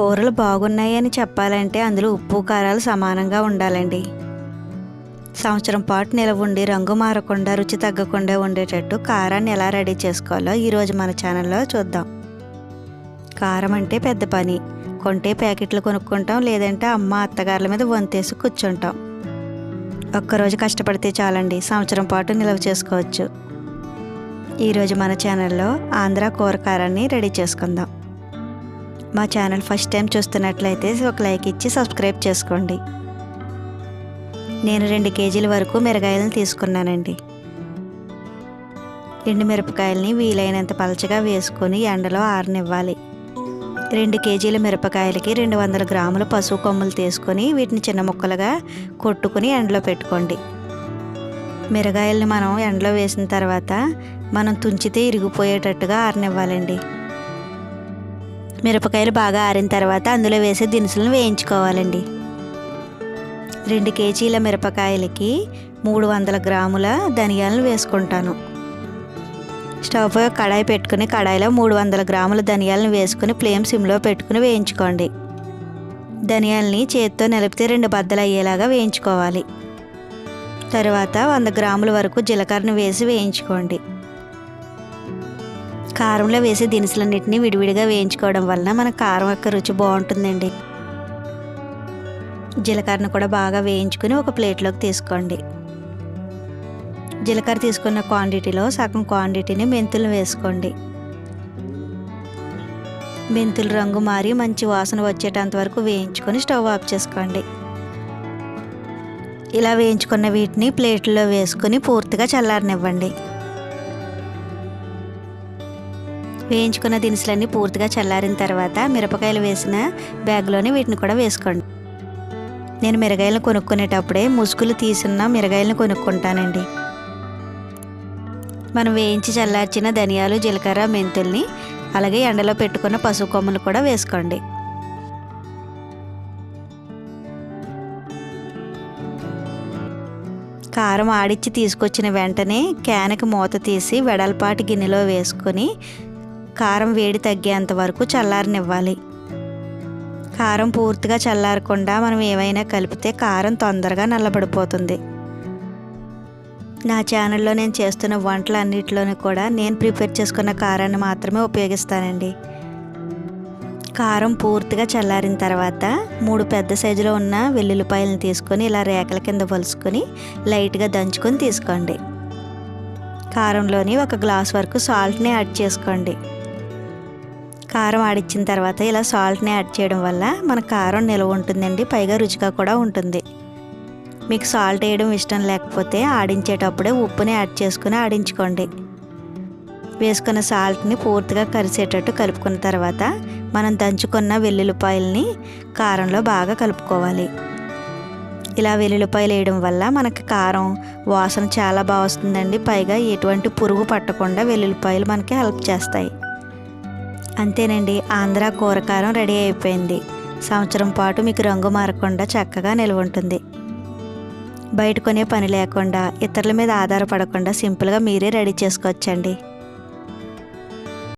కూరలు బాగున్నాయని చెప్పాలంటే అందులో ఉప్పు కారాలు సమానంగా ఉండాలండి. సంవత్సరం పాటు నిలవ ఉండి రంగు మారకుండా రుచి తగ్గకుండా ఉండేటట్టు కారాన్ని ఎలా రెడీ చేసుకోవాలో ఈరోజు మన ఛానల్లో చూద్దాం. కారం అంటే పెద్ద పని. కొంటే ప్యాకెట్లు కొనుక్కుంటాం లేదంటే అమ్మ అత్తగారుల మీద వంతేసి కూర్చుంటాం. ఒక్కరోజు కష్టపడితే చాలండి సంవత్సరం పాటు నిల్వ చేసుకోవచ్చు. ఈరోజు మన ఛానల్లో ఆంధ్ర కూర కారాన్ని రెడీ చేసుకుందాం. మా ఛానల్ ఫస్ట్ టైం చూస్తున్నట్లయితే ఒక లైక్ ఇచ్చి సబ్స్క్రైబ్ చేసుకోండి. నేను రెండు కేజీల వరకు మిరగాయలను తీసుకున్నానండి. ఎండు మిరపకాయలని వీలైనంత పలచగా వేసుకొని ఎండలో ఆరనివ్వాలి. రెండు కేజీల మిరపకాయలకి రెండు వందల గ్రాముల పసుపు కొమ్ములు తీసుకొని వీటిని చిన్న ముక్కలుగా కొట్టుకుని ఎండలో పెట్టుకోండి. మిరగాయల్ని మనం ఎండలో వేసిన తర్వాత మనం తుంచితే ఇరిగిపోయేటట్టుగా ఆరనివ్వాలండి. మిరపకాయలు బాగా ఆరిన తర్వాత అందులో వేసే దినుసులను వేయించుకోవాలండి. రెండు కేజీల మిరపకాయలకి మూడు వందల గ్రాముల ధనియాలను వేసుకుంటాను. స్టవ్ కడాయి పెట్టుకుని కడాయిలో మూడు వందల గ్రాముల ధనియాలను వేసుకుని ఫ్లేమ్ సిమ్లో పెట్టుకుని వేయించుకోండి. ధనియాలని చేతితో నిలిపితే రెండు బద్దలు అయ్యేలాగా వేయించుకోవాలి. తర్వాత వంద గ్రాముల వరకు జీలకర్రను వేసి వేయించుకోండి. కారంలో వేసే దినుసులన్నింటినీ విడివిడిగా వేయించుకోవడం వలన మన కారం యొక్క రుచి బాగుంటుందండి. జీలకర్రను కూడా బాగా వేయించుకుని ఒక ప్లేట్లోకి తీసుకోండి. జీలకర్ర తీసుకున్న క్వాంటిటీలో సగం క్వాంటిటీని మెంతులు వేసుకోండి. మెంతులు రంగు మారి మంచి వాసన వచ్చేటంత వరకు వేయించుకొని స్టవ్ ఆఫ్ చేసుకోండి. ఇలా వేయించుకున్న వీటిని ప్లేట్లో వేసుకొని పూర్తిగా చల్లారనివ్వండి. వేయించుకున్న దినుసులన్నీ పూర్తిగా చల్లారిన తర్వాత మిరపకాయలు వేసిన బ్యాగ్లోనే వీటిని కూడా వేసుకోండి. నేను మిరగాయలను కొనుక్కునేటప్పుడే ముసుగులు తీసిన మిరగాయలను కొనుక్కుంటానండి. మనం వేయించి చల్లార్చిన ధనియాలు జీలకర్ర మెంతుల్ని అలాగే ఎండలో పెట్టుకున్న పసుపు కొమ్మలు కూడా వేసుకోండి. కారం ఆడిచ్చి తీసుకొచ్చిన వెంటనే క్యాన్కి మూత తీసి వెడల్పాటి గిన్నెలో వేసుకొని కారం వేడి తగ్గేంత వరకు చల్లారనివ్వాలి. కారం పూర్తిగా చల్లారకుండా మనం ఏమైనా కలిపితే కారం తొందరగా నల్లబడిపోతుంది. నా ఛానల్లో నేను చేస్తున్న వంటలన్నిటిలోనూ కూడా నేను ప్రిపేర్ చేసుకున్న కారాన్ని మాత్రమే ఉపయోగిస్తానండి. కారం పూర్తిగా చల్లారిన తర్వాత మూడు పెద్ద సైజులో ఉన్న వెల్లుల్లిపాయలను తీసుకొని ఇలా రేకల కింద పలుసుకొని లైట్గా దంచుకొని తీసుకోండి. కారంలోని ఒక గ్లాస్ వరకు సాల్ట్ని యాడ్ చేసుకోండి. కారం ఆడిచ్చిన తర్వాత ఇలా సాల్ట్ని యాడ్ చేయడం వల్ల మన కారం నిల్వ ఉంటుందండి పైగా రుచిగా కూడా ఉంటుంది. మీకు సాల్ట్ వేయడం ఇష్టం లేకపోతే ఆడించేటప్పుడే ఉప్పుని యాడ్ చేసుకుని ఆడించుకోండి. వేసుకున్న సాల్ట్ని పూర్తిగా కరిసేటట్టు కలుపుకున్న తర్వాత మనం దంచుకున్న వెల్లుల్లిపాయలని కారంలో బాగా కలుపుకోవాలి. ఇలా వెల్లుల్లిపాయలు వేయడం వల్ల మనకి కారం వాసన చాలా బాగా వస్తుందండి. పైగా ఎటువంటి పురుగు పట్టకుండా వెల్లుల్లిపాయలు మనకి హెల్ప్ చేస్తాయి. అంతేనండి ఆంధ్ర కూరకారం రెడీ అయిపోయింది. సంవత్సరం పాటు మీకు రంగు మారకుండా చక్కగా నిల్వ ఉంటుంది. బయట కొనే పని లేకుండా ఇతరుల మీద ఆధారపడకుండా సింపుల్గా మీరే రెడీ చేసుకోవచ్చండి.